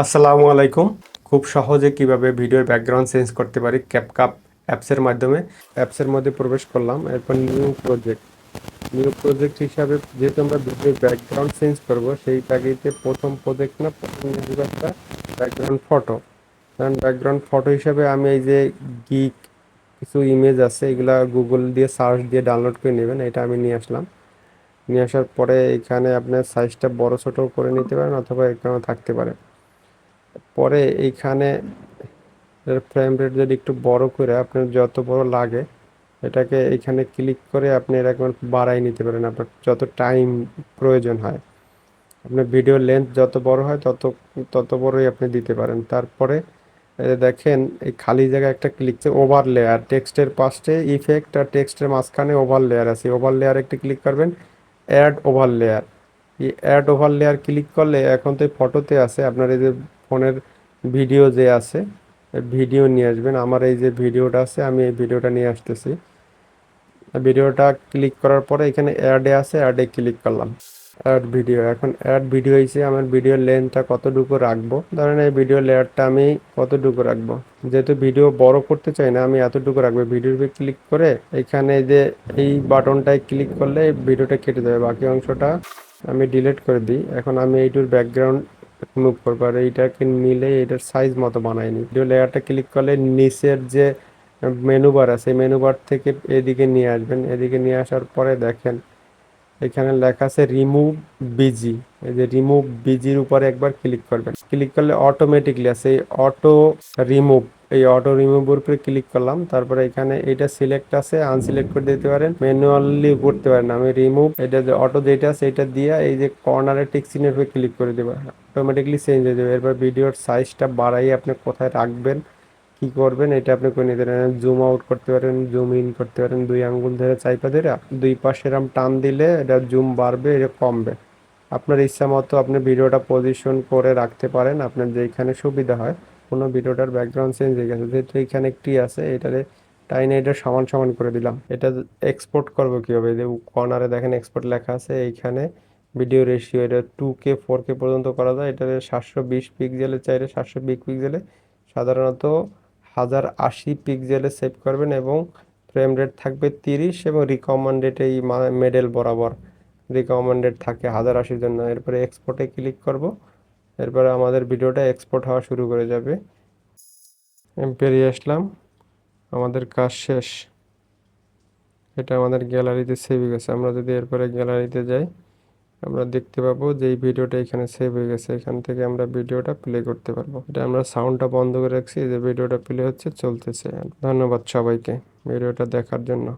আসসালামু আলাইকুম। খুব সহজে কীভাবে ভিডিওর ব্যাকগ্রাউন্ড চেঞ্জ করতে পারি ক্যাপকাপ অ্যাপসের মাধ্যমে? অ্যাপসের মধ্যে প্রবেশ করলাম, এরপর নিউ প্রজেক্ট নিউ প্রজেক্ট হিসাবে যেহেতু আমরা ভিডিওর ব্যাকগ্রাউন্ড চেঞ্জ করব, সেই প্যাকেজে প্রথম প্রজেক্ট না, প্রথম একটা ব্যাকগ্রাউন্ড ফটো কারণ ব্যাকগ্রাউন্ড ফটো হিসাবে আমি এই যে গিক কিছু ইমেজ আছে, এগুলা গুগল দিয়ে সার্চ দিয়ে ডাউনলোড করে নেবেন, এটা আমি নিয়ে আসলাম। নিয়ে আসার পরে এখানে আপনার সাইজটা বড় ছোট করে নিতে পারেন, অথবা এখানে থাকতে পারে। পরে এইখানে ফ্রেম রেট যদি একটু বড় করে আপনার যত বড় লাগে, এটাকে এইখানে ক্লিক করে আপনি এরকম বাড়াই নিতে পারেন। আপনার যত টাইম প্রয়োজন হয়। আপনার ভিডিও লেন্থ যত বড় হয়, তত তত বড়ই আপনি দিতে পারেন। তারপরে দেখেন, এই খালি জায়গায় একটা ক্লিক ওভার লেয়ার টেক্সটের পাশে ইফেক্ট আর টেক্সটের মাঝখানে ওভার লেয়ার আছে। ওভার লেয়ার একটি ক্লিক করবেন অ্যাড ওভার লেয়ার এই অ্যাড ওভার লেয়ার ক্লিক করলে এখন তো ফটোতে আছে, আপনার এই যে ফোনের ভিডিও যে আছে, ভিডিও নিয়ে আসবেন। আমার এই যে ভিডিওটা আছে, আমি এই ভিডিওটা নিয়ে আসতেছি। ভিডিওটা ক্লিক করার পরে এখানে অ্যাডে আছে অ্যাডে ক্লিক করলাম। অ্যাড ভিডিও এখন অ্যাড ভিডিও হিসেবে আমার ভিডিওর লেন্থটা কতটুকু রাখব? ধরেন এই ভিডিও লেয়ারটা আমি কতটুকু রাখব? যেহেতু ভিডিও বড় করতে চাই না, আমি এতটুকু রাখব। ভিডিওর ক্লিক করে এখানে যে এই বাটনটায় ক্লিক করলে ভিডিওটা কেটে যাবে। বাকি অংশটা আমি ডিলিট করে দিই। এখন আমি এইটুর ব্যাকগ্রাউন্ড মুভ করব আর এইটাকে মিলে এটার সাইজ মতো বানায়নি। ভিডিও লেয়ারটা ক্লিক করলে নিচের যে মেনু বার আছে মেনু বার থেকে এদিকে নিয়ে আসবেন। এদিকে নিয়ে আসার পরে দেখেন, এখানে লেখা আছে রিমুভ বিজি এই যে রিমুভ বিজির উপরে একবার ক্লিক করবেন। ক্লিক করলে অটোমেটিকলি আছে অটো রিমুভ এই অটো রিমুভের উপরে ক্লিক করলাম। তারপরে এখানে এটা সিলেক্ট আছে আনসিলেক্ট করে দিতে পারেন। ম্যানুয়ালি করতে পারেন। আমি রিমুভ এটা যে অটো যেটা আছে, এটা দিয়ে এই যে কর্নারে টিক চিহ্নের উপরে ক্লিক করে দেবেন অটোমেটিকলি চেঞ্জ হয়ে যাবে। এরপর ভিডিওর সাইজটা বাড়াই আপনি কোথায় রাখবেন, কি করবেন, এটা আপনি করে নিতে পারেন। জুম আউট করতে পারেন জুম ইন করতে পারেন। দুই আঙ্গুল ধরে চাইপা ধরে, দুই পাশে এরম টান দিলে এটা জুম বাড়বে, এটা কমবে। আপনার ইচ্ছা মতো আপনি ভিডিওটা পজিশন করে রাখতে পারেন। আপনার যেখানে সুবিধা হয়। কোনো ভিডিওটার ব্যাকগ্রাউন্ড চেঞ্জ হয়ে গেছে। যেহেতু এখানে একটি আছে, এটারে টাইনে এটা সমান সমান করে দিলাম। এটা এক্সপোর্ট করব কীভাবে? কর্নারে দেখেন এক্সপোর্ট লেখা আছে, এইখানে ভিডিও রেশিও এটা টু কে ফোর কে পর্যন্ত করা যায়। এটা সাতশো বিশ পিক্সেলে চাইলে সাতশো বিশ পিক্সেলে সাধারণত হাজার আশি পিক্সেলে সেভ করবেন এবং ফ্রেম রেট থাকবে তিরিশ এবং রিকমেন্ডেড এই মেডেল বরাবর রিকমেন্ডেড থাকে হাজার আশির জন্য। এরপরে এক্সপোর্টে ক্লিক করব। এরপরে আমাদের ভিডিওটা এক্সপোর্ট হওয়া শুরু করে যাবে। বেরিয়ে আসলাম। আমাদের কাজ শেষ। এটা আমাদের গ্যালারিতে সেভ হয়ে গেছে। আমরা যদি এরপরে গ্যালারিতে যাই, আমরা দেখতে পাবো যে এই ভিডিওটা এখানে সেভ হয়ে গেছে। এখান থেকে আমরা ভিডিওটা প্লে করতে পারব। এটা আমরা সাউন্ডটা বন্ধ করে রাখছি। যে ভিডিওটা প্লে হচ্ছে, চলতেছে। ধন্যবাদ সবাইকে ভিডিওটা দেখার জন্য।